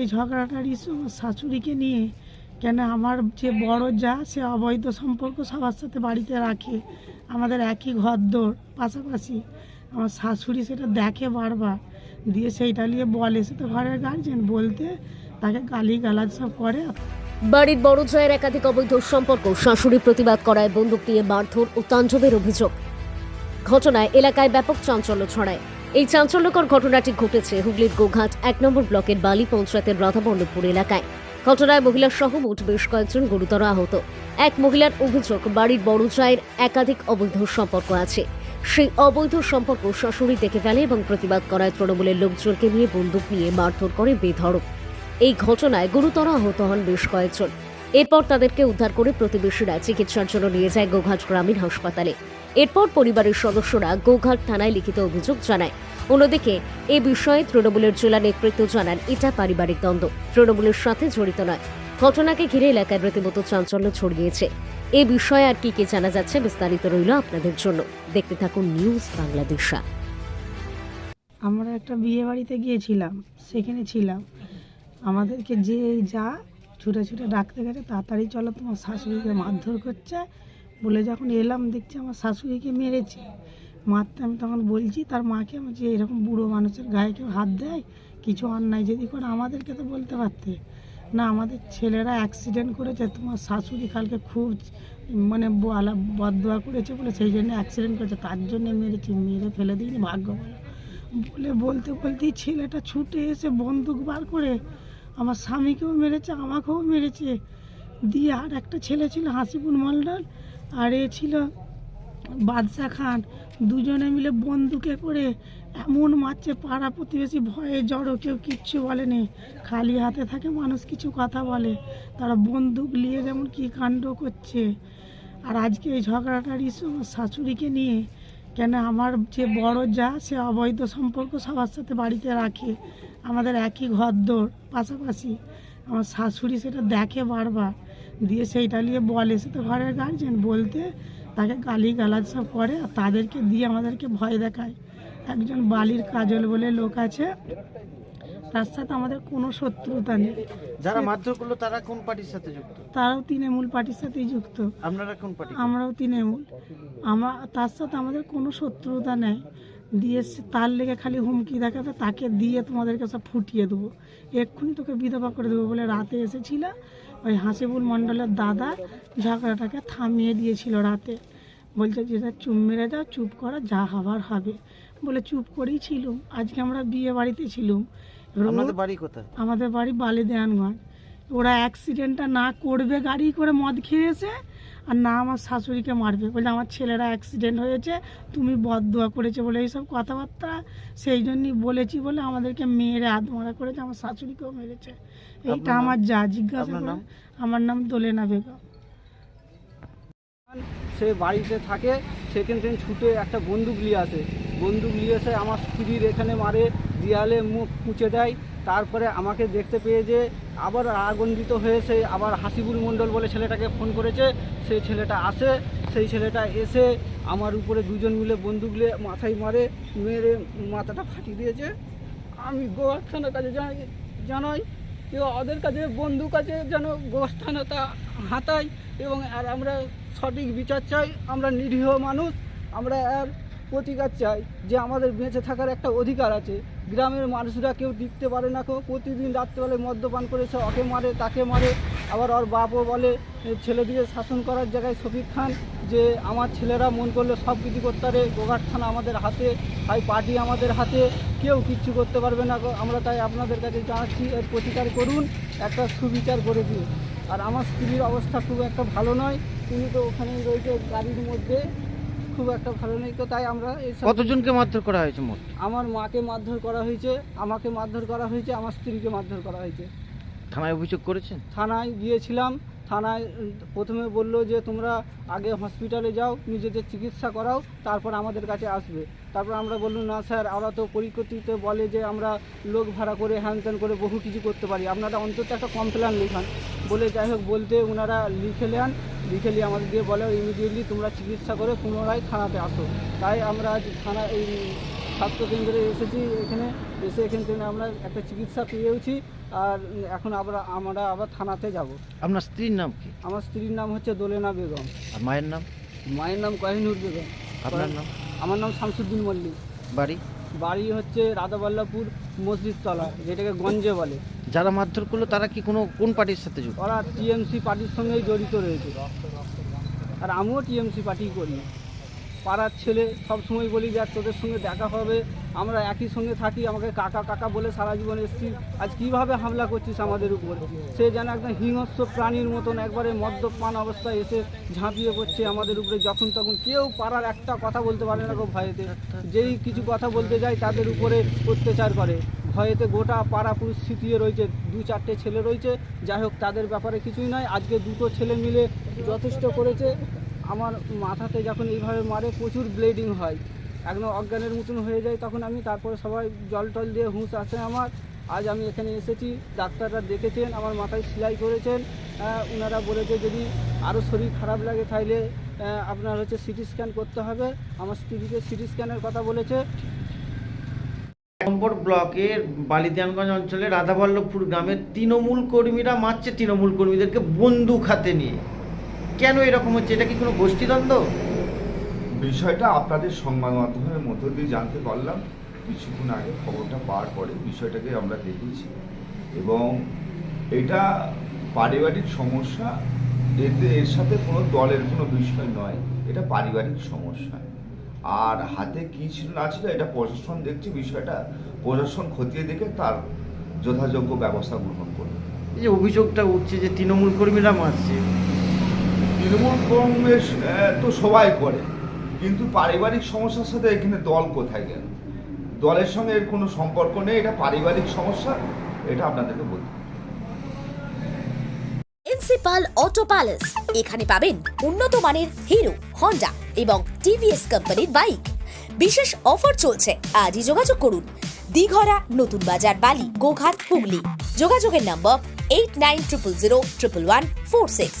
এই ঝগড়াটার ইস্যু আমার শাশুড়িকে নিয়ে কেন আমার যে বড় যা, সে অবৈধ সম্পর্ক সবার সাথে বাড়িতে রাখে। আমাদের একই ঘর দৌড় পাশাপাশি আমার শাশুড়ি সেটা দেখে বারবার। দিয়ে সেইটা নিয়ে বলে, সে তো ঘরের গার্জেন বলতে তাকে গালি গালাজ সব করে। বাড়ির বড় জয়ের একাধিক অবৈধ সম্পর্ক শাশুড়ি প্রতিবাদ করায় বন্দুক নিয়ে মারধর ও তাণ্ডবের অভিযোগ। ঘটনায় এলাকায় ব্যাপক চাঞ্চল্য ছড়ায়। এই চাঞ্চল্যকর ঘটনাটি ঘটেছে হুগলির গোঘাট এক নম্বর ব্লকের বালি পঞ্চায়েতের রাধাবল্লভপুর এলাকায়। ঘটনায় মহিলা সহ মোট বেশ কয়েকজন গুরুতর আহত। এক মহিলার অভিযোগ, বাড়ির বড় চায়ের একাধিক অবৈধ সম্পর্ক আছে। সেই অবৈধ সম্পর্ক শাশুড়ি দেখে ফেলে এবং প্রতিবাদ করায় তৃণমূলের লোকজনকে নিয়ে বন্দুক নিয়ে মারধর করে বেধড়ক। এই ঘটনায় গুরুতর আহত হন বেশ কয়েকজন। এরপর তাদেরকে উদ্ধার করে প্রতিবেশীরা চিকিৎসার জন্য নিয়ে যায় গোঘাট গ্রামীণ হাসপাতালে। এরপর পরিবারের সদস্যরা গোঘাট থানায় লিখিত অভিযোগ জানায়। অন্যদিকে, এ বিষয়ে তৃণমূলের জেলা নেতৃত্ব জানান, এটা পারিবারিক দ্বন্দ্ব। তৃণমূলের সাথে জড়িত নয়। ঘটনাকে ঘিরে এলাকায় রীতিমতো চাঞ্চল্য ছড়িয়েছে। এ বিষয়ে আর কি কি জানা যাচ্ছে বিস্তারিত রইল আপনাদের জন্য। দেখতে থাকুন নিউজ বাংলাদেশা। আমরা একটা বিয়ে বাড়িতে গিয়েছিলাম, সেখানে ছিলাম। আমাদেরকে যে যা ছুটে ছুটে ডাকতে গেছে, তাড়াতাড়ি চলো, তোমার শাশুড়িকে মারধর করছে। বলে যখন এলাম, দেখছি আমার শাশুড়িকে মেরেছে। মারতে আমি তখন বলছি, তার মাকে আমি যে এরকম বুড়ো মানুষের গায়ে কেউ হাত দেয়, কিছু অন্যায় যদি করে আমাদেরকে তো বলতে পারতে। না, আমাদের ছেলেরা অ্যাক্সিডেন্ট করেছে, তোমার শাশুড়ি কালকে খুব মানে বলা বদয়া করেছে বলে সেই জন্য অ্যাক্সিডেন্ট করেছে, তার জন্য মেরেছি, মেরে ফেলে দিইনি, ভাগ্য ভালো। বলে বলতে বলতেই ছেলেটা ছুটে এসে বন্দুক বার করে আমার স্বামীকেও মেরেছে, আমাকেও মেরেছে। দিয়ে আর একটা ছেলে ছিল হাসিপুর মন্ডল আর এ ছিল বাদশা খান। দুজনে মিলে বন্দুকে করে এমন মারছে, পাড়া প্রতিবেশী ভয়ে জড়ো, কেউ কিচ্ছু বলেনি। খালি হাতে থাকে মানুষ, কিছু কথা বলে। তারা বন্দুক নিয়ে যেমন কী কাণ্ড করছে। আর আজকে এই ঝগড়াটার ইস্যু আমার শাশুড়িকে নিয়ে। কেন আমার যে বড় যা, সে অবৈধ সম্পর্ক সবার সাথে বাড়িতে রাখে। আমাদের একই ঘর দৌড় পাশাপাশি আমার শাশুড়ি সেটা দেখে বারবার দিয়ে সেইটা নিয়ে বলে সে তো ঘরের গার্জেন বলতে তাকে গালি গালাজ সব করে আর তাদেরকে দিয়ে আমাদেরকে ভয় দেখায়। একজন বালির কাজল বলে লোক আছে তার সাথে আমাদের কোনো শত্রুতা নেই। যারা মারধর করল তারা কোন পার্টির সাথে যুক্ত? তারাও তৃণমূল পার্টির সাথেই যুক্ত। আপনারা কোন পার্টি আমরাও তৃণমূল। আমার তার সাথে আমাদের কোনো শত্রুতা নেই। দিয়ে তার লেগে খালি হুমকি দেখাবে তাকে দিয়ে তোমাদেরকে সব ফুটিয়ে দেবো। এক্ষুনি তোকে বিধবা করে দেবো বলে রাতে এসেছিল ওই হাসিবুল মণ্ডলের দাদা ঝগড়াটাকে থামিয়ে দিয়েছিল রাতে। বলছে যেটা চুপ মেরে যাও চুপ করো যা হবার হবে। বলে চুপ করেই ছিলুম আজকে আমরা বিয়ে বাড়িতে ছিলুম। আপনাদের বাড়ি কোথায়? আমাদের বাড়ি বালিদেয়ানগঞ্জ। ওরা অ্যাক্সিডেন্টটা না করবে গাড়ি করে মদ খেয়েছে আর না আমার শাশুড়িকে মারবে। বলে আমার ছেলেরা অ্যাক্সিডেন্ট হয়েছে তুমি বদদোয়া করেছে বলে এইসব কথাবার্তা। সেই জন্যই বলেছি বলে আমাদেরকে মেয়েরে আত্মমারা করেছে আমার শাশুড়িকেও মেরেছে। এইটা আমার যা জিজ্ঞাসা করে? আমার নাম দোলেনা বেগম। সে বাড়িতে থাকে সেখান থেকে ছুটে একটা বন্দুক নিয়ে আসে। বন্দুক নিয়ে এসে আমার স্ত্রীর এখানে মারে দেয়ালে মুখ পুঁচে দেয়, তারপরে আমাকে দেখতে পেয়ে যে আবার আগুন্দিত হয়ে সে আবার হাসিবুল মণ্ডল বলে ছেলেটাকে ফোন করেছে, সেই ছেলেটা আসে, সেই ছেলেটা এসে আমার উপরে দুজন মিলে বন্দুক নিয়ে মাথায় মারে, মেরে মাথাটা ফাটিয়ে দিয়েছে। আমি গোয়ার কাছে জানাই জানাই যে ওদের কাছে বন্দুক আছে যেন গোয়ার হাতায় এবং আর আমরা সঠিক বিচার চাই, আমরা নিরীহ মানুষ, আমরা আর প্রতিকার চাই যে আমাদের বেঁচে থাকার একটা অধিকার আছে। গ্রামের মানুষরা কেউ টিকতে পারে না প্রতিদিন রাত্রেবেলায় মদ্যপান করেছে ওকে মারে, তাকে মারে। আবার ওর বাপও বলে ছেলেদিকে শাসন করার জায়গায় শফিক খান, যে আমার ছেলেরা মন করলে সব কিছু করতে পারে, গোঘাট থানা আমাদের হাতে হাই পার্টি আমাদের হাতে, কেউ কিচ্ছু করতে পারবে না। আমরা তাই আপনাদের কাছে জানাচ্ছি, এর প্রতিকার করুন, একটা সুবিচার করে দিন। আর আমার স্ত্রীর অবস্থা খুব একটা ভালো নয়, তিনি তো ওখানেই রয়েছে গাড়ির মধ্যে। খুব একটা ভালো নেই তো তাই আমরা এইসব কতজনকে মারধর করা হয়েছে মোট? আমার মাকে মারধর করা হয়েছে আমাকে মারধর করা হয়েছে আমার স্ত্রীকে মারধর করা হয়েছে। থানায় অভিযোগ করেছেন? থানায় গিয়েছিলাম থানায় প্রথমে বলল যে, তোমরা আগে হসপিটালে যাও, নিজেদের চিকিৎসা করাও, তারপর আমাদের কাছে আসবে। তারপর আমরা বললাম, না স্যার, আমরা তো পরিকল্পিত বলে যে, আমরা লোক ভাড়া করে, হ্যান ত্যান করে বহু কিছু করতে পারি। আপনারা অন্তত একটা কমপ্লেন লিখান। বলে যাই হোক, বলতে ওনারা লিখে নেন, লিখে নিয়ে আমাদের দিয়ে বলে, ইমিডিয়েটলি তোমরা চিকিৎসা করে পুনরায় থানাতে আসো। তাই আমরা থানা, এই স্বাস্থ্য কেন্দ্রে এসেছি এখানে এসে এখান থেকে আমরা একটা চিকিৎসা পেয়েছি আর এখন আমরা আমরা আবার থানাতে যাব। আপনার স্ত্রীর নাম কি? আমার স্ত্রীর নাম হচ্ছে দোলেনা বেগম। আর মায়ের নাম? মায়ের নাম কহিনুর বেগম। আপনার নাম? আমার নাম শামসুদ্দিন মল্লিক। বাড়ি? বাড়ি হচ্ছে রাধাবল্লভপুর মসজিদ তলা যেটাকে গঞ্জে বলে। যারা মারধর করল তারা কি কোনো কোন পার্টির সাথে যুক্ত? ওরা টিএমসি পার্টির সঙ্গেই জড়িত রয়েছে। আর আমিও টিএমসি পার্টি করি। পাড়ার ছেলে সব সময় বলি যে তোদের সঙ্গে দেখা হবে, আমরা একই সঙ্গে থাকি, আমাকে কাকা কাকা বলে সারা জীবন এসেছি। আজ কীভাবে হামলা করছিস আমাদের উপর? সে যেন একদম হিংস্র প্রাণীর মতন একবারে মদ্যপান অবস্থায় এসে ঝাঁপিয়ে পড়ছে আমাদের উপরে। যখন তখন কেউ পাড়ার একটা কথা বলতে পারে না গো ভয়েতে। যেই কিছু কথা বলতে যায় তাদের উপরে অত্যাচার করে। ভয়েতে গোটা পাড়া পরিস্থিতি রয়েছে, দু চারটে ছেলে রয়েছে। যাই হোক, তাদের ব্যাপারে কিছুই নয়। আজকে দুটো ছেলে মিলে যথেষ্ট করেছে। আমার মাথাতে যখন এইভাবে মারে, প্রচুর ব্লিডিং হয়। একদম অজ্ঞানের মতন হয়ে যায় তখন আমি, তারপরে সবাই জল টল দিয়ে হুঁশ আসে আমার। আজ আমি এখানে এসেছি, ডাক্তাররা দেখেছেন, আমার মাথায় সেলাই করেছেন। ওনারা বলেছে যদি আরও শরীর খারাপ লাগে তাহলে আপনার হচ্ছে সিটি স্ক্যান করতে হবে। আমার স্ত্রীকে সিটি স্ক্যানের কথা বলেছে। নম্বর ব্লকের বালিদানগঞ্জ অঞ্চলে রাধাবল্লভপুর গ্রামের তৃণমূল কর্মীরা মারছে তৃণমূল কর্মীদেরকে বন্দুক হাতে নিয়ে। কেন এরকম হচ্ছে? এটা কি কোনো গোষ্ঠীদ্বন্দ্ব বিষয়টা আপনাদের সংবাদ মাধ্যমের মধ্য দিয়ে জানতে পারলাম। কিছুক্ষণ আগে খবরটা পাওয়ার পরে বিষয়টাকে আমরা দেখেছি। এবং এটা পারিবারিক সমস্যা। এতে এর সাথে কোনো দলের কোনো বিষয় নয়। এটা পারিবারিক সমস্যা। আর হাতে কী ছিল না ছিল এটা প্রশাসন দেখছে বিষয়টা। প্রশাসন খতিয়ে দেখে তার যথাযোগ্য ব্যবস্থা গ্রহণ করবে। এই যে অভিযোগটা উঠছে যে তৃণমূল কর্মীরা মারছে। তৃণমূল কংগ্রেস তো সবাই করে। কিন্তু পারিবারিক সমস্যার সাথে এখানে দল কোথায় গেল? দলের সঙ্গে এর কোনো সম্পর্ক নেই, এটা পারিবারিক সমস্যা, এটা আপনাদেরকে বলতে। প্রিন্সিপাল অটো প্যালেস, এখানে পাবেন উন্নত মানের হিরো, হন্ডা এবং টিভিএস কোম্পানির বাইক। বিশেষ অফার চলছে, আজই যোগাযোগ করুন। দিঘরা, নতুন বাজার, বালি, গোঘাট, হুগলি। যোগাযোগের number eight nine triple zero triple one four six